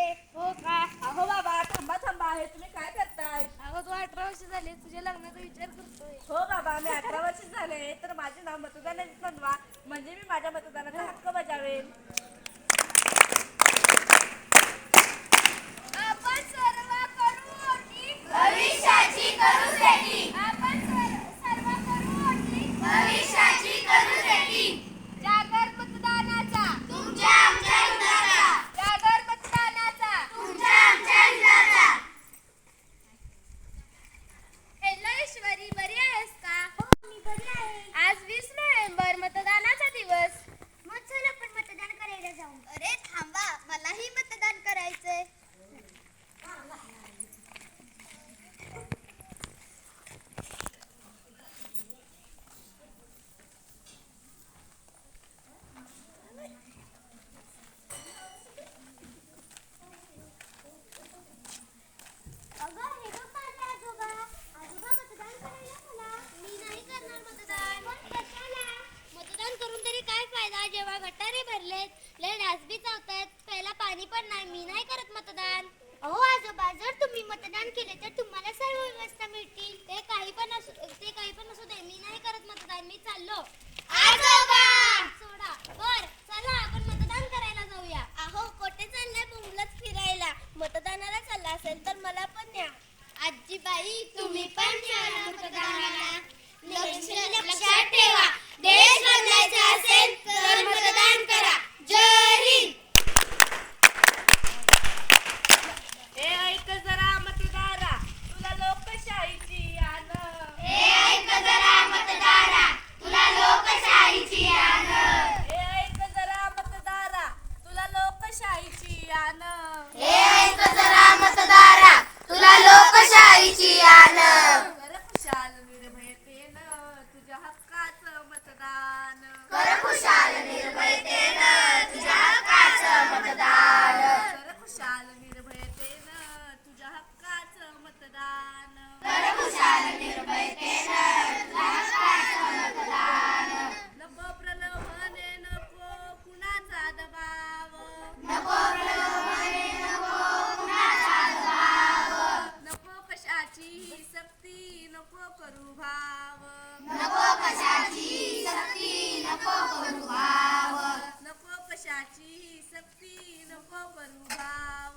झाले हो का? अहो बाबा थांबा थांबा आहे तुम्ही काय करताय? अहो तू अठरा वर्ष झाले तुझ्या लग्नाचा विचार करतोय. हो बाबा मी अठरा वर्ष झाले तर माझे नाव मतदानाची नोंदवा म्हणजे मी माझ्या मतदानाचा हक्क बजावेन. घास बी चावतायत प्यायला पाणी पण नाही. मी नाही करत मतदान. अहो आजोबा जर तुम्ही मतदान केले तर तुम्हाला सर्व व्यवस्था मिळतील. ते काही पण असू ते काही पण असू दे. मी नाही करत मतदान. मी चाललो. आजोबा! सोडा. बर चला आपण मतदान करायला जाऊया. अहो कुठे चाललाय बोंबलत फिरायला? मतदानाला चालला असेल तर मला पण न्या. आजीबाई तुम्ही पण या मतदानाला करू भाव. नको कशाची सक्ती नको करू भाव. नको कशाची सक्ती नको करू भाव.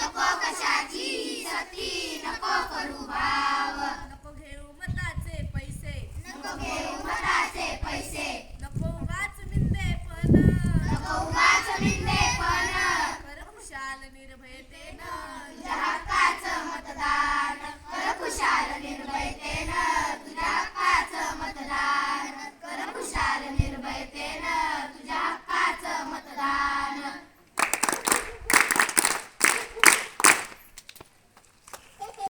नको कशाची सक्ती नको करू भाव. नको घेऊ मताचे पैसे. नको घेऊ